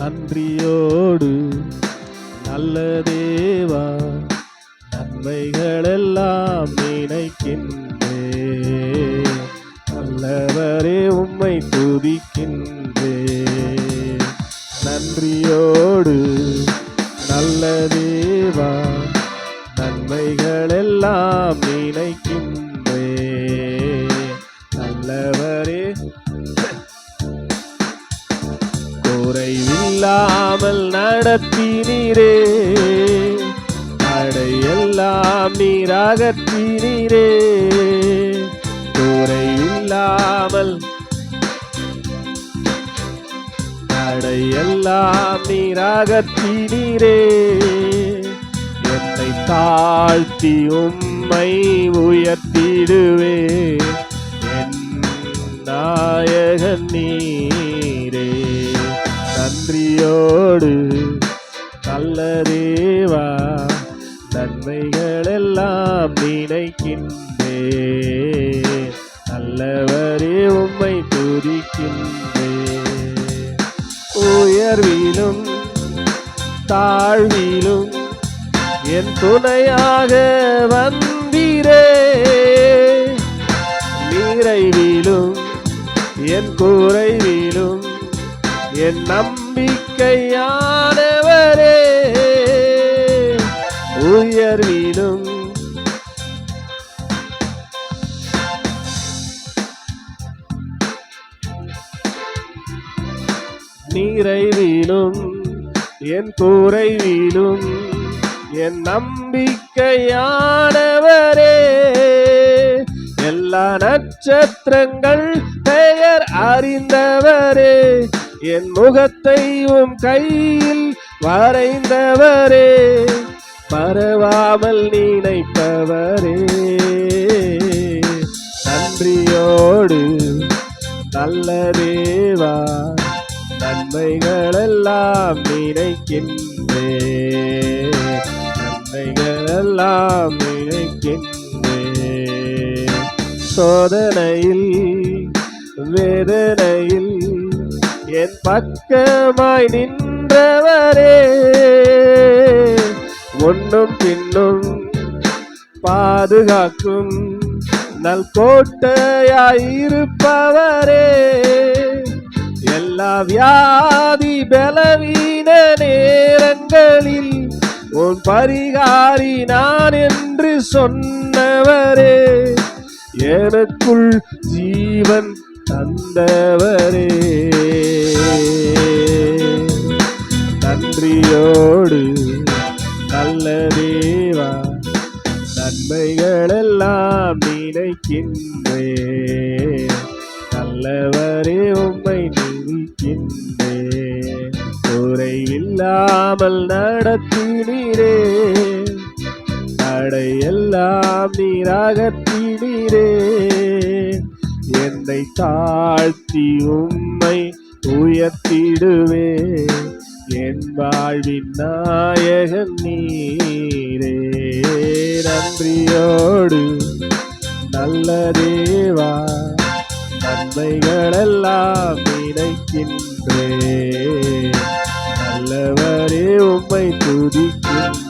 நன்றியோடு நல்ல தேவா நன்மைகளெல்லாம் நினைக்கின்றே நல்லவரே உம்மை துதிக்கின்றே நன்றியோடு நல்ல தேவா நன்மைகளெல்லாம் நினைக்க இல்லாமல் நடத்தினீரே. தடையெல்லாம் நீராகத்தினீரே தூரை இல்லாமல் தடையெல்லாம் நீராகத்தினீரே என்னை தாழ்த்தி உம்மை உயர்த்திடுவே. என் நாயகன் நீ நன்றியோடு நல்ல தேவா நன்மைகள் எல்லாம் நினைக்கின்றே நல்லவரே உம்மை துதிக்கின்றே உயர்விலும் தாழ்விலும் என் துணையாக வந்தீரே. நம்பிக்கையானவரே உயர்விடும் நீரை வீணும் என் குறைவிலும் என் நம்பிக்கையானவரே. எல்லா நட்சத்திரங்கள் பெயர் அறிந்தவரே. என் முகத்தையும் கையில் வரைந்தவரே பரவாமல் நினைப்பவரே. நன்றியோடு நல்ல தேவா நன்மைகளெல்லாம் நினைக்கின்றே. நன்மைகளெல்லாம் நினைக்கின்றே. சோதனையில் வேதனையில் என் பக்கமாய் நின்றவரே. முன்னும் பின்னும் பாதுகாக்கும் நல் கோட்டையாயிருப்பவரே எல்லா வியாதி பலவீன நேரங்களில் உன் பரிகாரி நான் என்று சொன்னவரே. எனக்குள் ஜீவன் தந்தவரே. நன்றியோடு நல்ல தேவா நன்மைகளெல்லாம் நினைக்கின்றே. நல்லவரே உம்மை நினைக்கின்றே. குறைவில்லாமல் நடத்தினீரே. தடையெல்லாம் நீராகத்தினீரே. என்னை தாழ்த்தி உம்மை உயர்த்திடுவே. என் வாழ்வின் நாயகன் நீரே. நன்றியோடு நல்ல தேவா நன்மைகளெல்லாம் நினைக்கின்றே நல்லவரே உம்மை துதிக்கின்ற